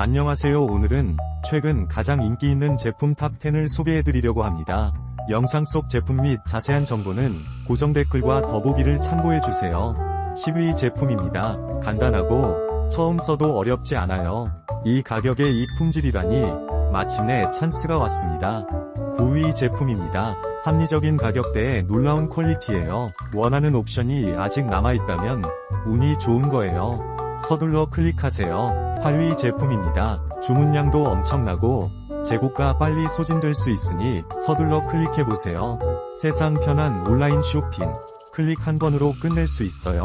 안녕하세요 오늘은 최근 가장 인기 있는 제품 탑10을 소개해드리려고 합니다. 영상 속 제품 및 자세한 정보는 고정 댓글과 더보기를 참고해주세요. 10위 제품입니다. 간단하고 처음 써도 어렵지 않아요. 이 가격에 이 품질이라니 마침내 찬스가 왔습니다. 9위 제품입니다. 합리적인 가격대에 놀라운 퀄리티예요. 원하는 옵션이 아직 남아있다면 운이 좋은 거예요. 서둘러 클릭하세요. 8위 제품입니다. 주문량도 엄청나고 재고가 빨리 소진될 수 있으니 서둘러 클릭해보세요. 세상 편한 온라인 쇼핑. 클릭 한 번으로 끝낼 수 있어요.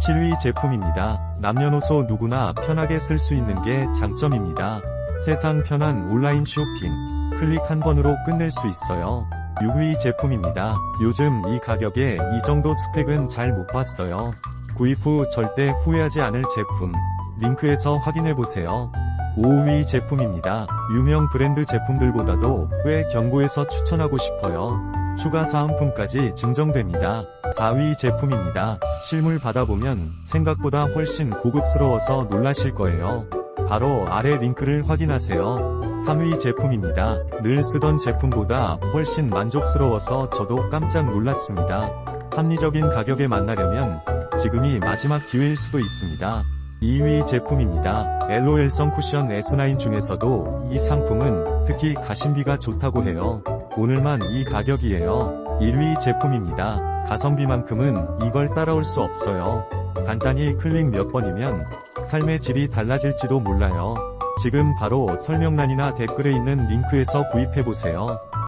7위 제품입니다. 남녀노소 누구나 편하게 쓸 수 있는 게 장점입니다. 세상 편한 온라인 쇼핑. 클릭 한 번으로 끝낼 수 있어요. 6위 제품입니다. 요즘 이 가격에 이 정도 스펙은 잘 못 봤어요. 구입 후 절대 후회하지 않을 제품. 링크에서 확인해보세요. 5위 제품입니다. 유명 브랜드 제품들보다도 꽤 경고해서 추천하고 싶어요. 추가 사은품까지 증정됩니다. 4위 제품입니다. 실물 받아보면 생각보다 훨씬 고급스러워서 놀라실 거예요. 바로 아래 링크를 확인하세요. 3위 제품입니다. 늘 쓰던 제품보다 훨씬 만족스러워서 저도 깜짝 놀랐습니다. 합리적인 가격에 만나려면 지금이 마지막 기회일 수도 있습니다. 2위 제품입니다. LOL성 쿠션 S9 중에서도 이 상품은 특히 가심비가 좋다고 해요. 오늘만 이 가격이에요. 1위 제품입니다. 가성비만큼은 이걸 따라올 수 없어요. 간단히 클릭 몇 번이면 삶의 질이 달라질지도 몰라요. 지금 바로 설명란이나 댓글에 있는 링크에서 구입해보세요.